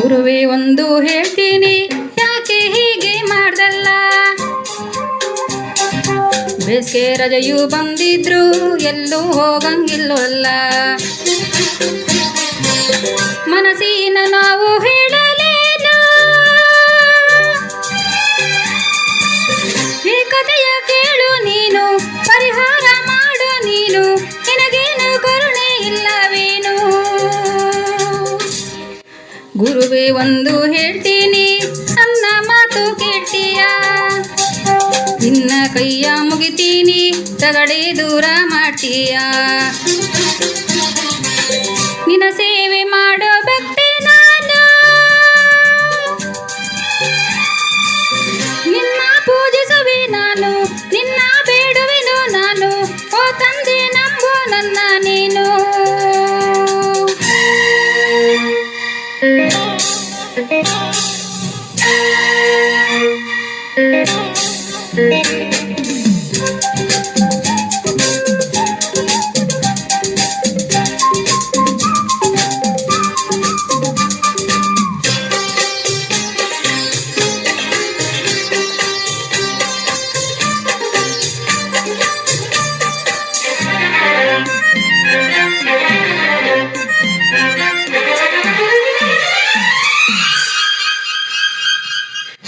ಗುರುವೇ, ಒಂದು ಹೇಳ್ತೀನಿ. ಯಾಕೆ ಹೀಗೆ ಮಾಡ್ದಲ್ಲ? ಬೇಸಿಗೆ ರಜೆಯು ಬಂದಿದ್ರು ಎಲ್ಲೂ ಹೋಗಂಗಿಲ್ವಲ್ಲ? ಮನಸ್ಸಿನ ನಾವು ಹೇಳಲೇನು? ಈ ಕಥೆಯ ಕೇಳು ನೀನು, ಪರಿಹಾರ ಗುರುವೇ ಒಂದು ಹೇಳ್ತೀನಿ, ನನ್ನ ಮಾತು ಕೇಳ್ತೀಯ? ನಿನ್ನ ಕೈಯ ಮುಗಿತೀನಿ, ತಗಡೆ ದೂರ ಮಾಡ್ತೀಯ? ನಿನ್ನ ಸೇವೆ ಮಾಡೋ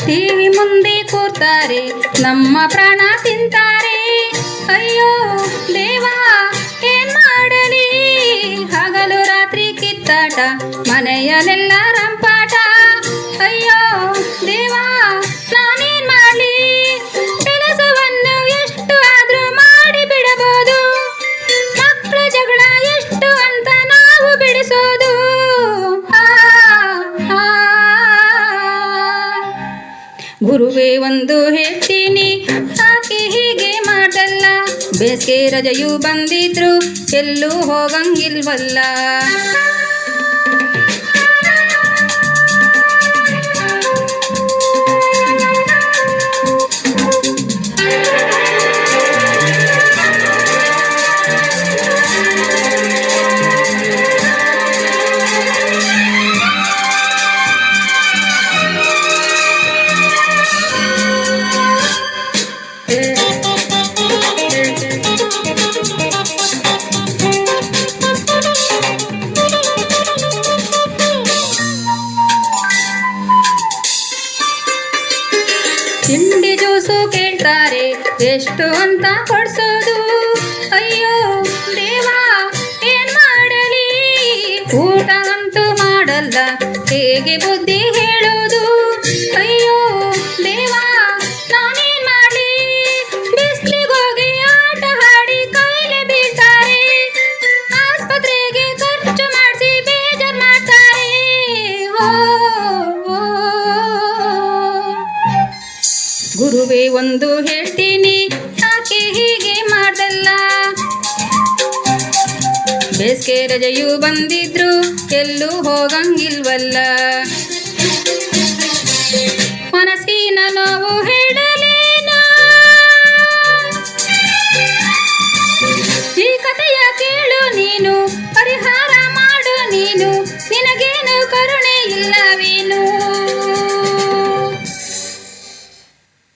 ಟಿವಿ ಮುಂದೆ ಕೂತಾರೆ ನಮ್ಮ ಪ್ರಾಣ ತಿಂತಾರೆ. ಅಯ್ಯೋ ದೇವಾ ಏನ್ ಮಾಡಲಿ? ಹಗಲು ರಾತ್ರಿ ಕಿತ್ತಾಟ ಮನೆಯಲ್ಲೆಲ್ಲ ಗುರುವೇ ಒಂದು ಹೇಳ್ತೀನಿ. ಆಕೆ ಹೀಗೆ ಮಾಡಲ್ಲ. ಬೇಸಿಗೆ ರಜೆಯು ಬಂದಿದ್ರು ಎಲ್ಲೂ ಹೋಗಂಗಿಲ್ವಲ್ಲ. ತಿಂಡಿ ಜ್ಯೂಸು ಕೇಳ್ತಾರೆ, ಎಷ್ಟು ಅಂತ ಕೊಡ್ಸೋದು? ಅಯ್ಯೋ, ದೇವಾ, ಏನ್ ಮಾಡಲಿ? ಊಟ ಅಂತೂ ಮಾಡಲ್ಲ, ಹೇಗೆ ಬುದ್ಧಿ ಹೇಳೋದು? ಅಯ್ಯೋ ಗುರುವೇ ಒಂದು ಹೇಳ್ತೀನಿ. ಯಾಕೆ ಹೀಗೆ ಮಾಡ್ದಲ್ಲ? ಬೇಸಿಗೆ ರಜೆಯು ಬಂದಿದ್ರು ಎಲ್ಲೂ ಹೋಗಂಗಿಲ್ವಲ್ಲ? ಮನಸ್ಸಿನ ನೋವು ಹೇಳಲೇನು